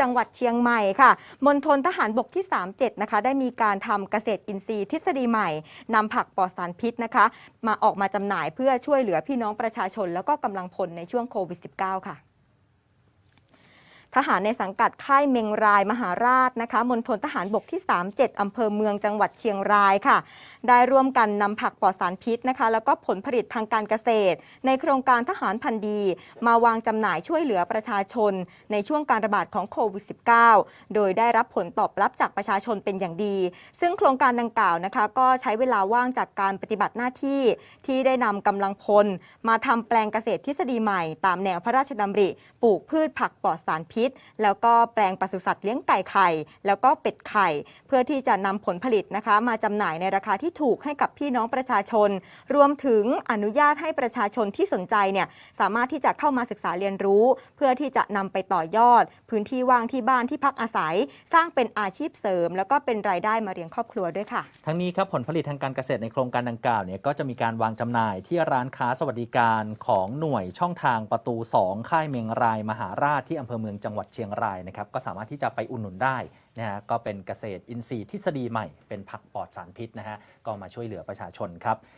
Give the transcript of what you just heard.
จังหวัดเชียงใหม่ค่ะมณฑลทหารบกที่ 37 นะคะ ได้มีการทำเกษตรอินทรีย์ทฤษฎีใหม่นำผักปลอดสารพิษนะคะ มาออกมาจำหน่ายเพื่อช่วยเหลือพี่น้องประชาชน แล้วก็กำลังพลในช่วงโควิด -19 ค่ะ ทหารในสังกัดค่ายเมงรายมหาราชนะคะมณฑลทหารบกที่ 37อำเภอเมืองจังหวัดเชียงรายค่ะ ได้ร่วมกันนำผักปลอดสารพิษนะคะ แล้วก็ผลผลิตทางการเกษตร ในโครงการทหารพันธีมาวางจำหน่ายช่วยเหลือประชาชน ในช่วงการระบาดของโควิด -19 โดยได้รับผลตอบรับจากประชาชนเป็นอย่างดี ซึ่งโครงการดังกล่าวนะคะ ก็ใช้เวลาว่างจากการปฏิบัติหน้าที่ที่ได้นำกำลังพล มาทำแปลงเกษตรทฤษฎีใหม่ ตามแนวพระราชดำริ ปลูกพืชผักปลอดสารพิษแล้วก็แปลงปศุสัตว์เลี้ยงไก่ไข่ แล้วก็เป็ดไข่ เพื่อที่จะนำผลผลิตนะคะ มาจำหน่ายในราคาที่ถูกให้กับพี่น้องประชาชน รวมถึงอนุญาตให้ประชาชนที่สนใจเนี่ยสามารถที่จะเข้ามาศึกษาเรียนรู้ เพื่อที่จะนำไปต่อยอด พื้นที่ว่างที่บ้านที่พักอาศัย สร้างเป็นอาชีพเสริม แล้วก็เป็นรายได้มาเลี้ยงครอบครัวด้วยค่ะ ทั้งนี้ครับผลผลิตทางการเกษตรในโครงการดังกล่าวเนี่ยก็จะมีการวางจำหน่ายที่ร้านค้าสวัสดิการของหน่วยช่องทางประตู 2 ค่ายเมงรายมหาราชที่อำเภอเมืองจังหวัดเชียงรายนะครับก็สามารถที่จะไปอุดหนุนได้นะฮะก็เป็นเกษตรอินทรีย์ทฤษฎีใหม่เป็นผักปลอดสารพิษนะฮะก็มาช่วยเหลือประชาชนครับ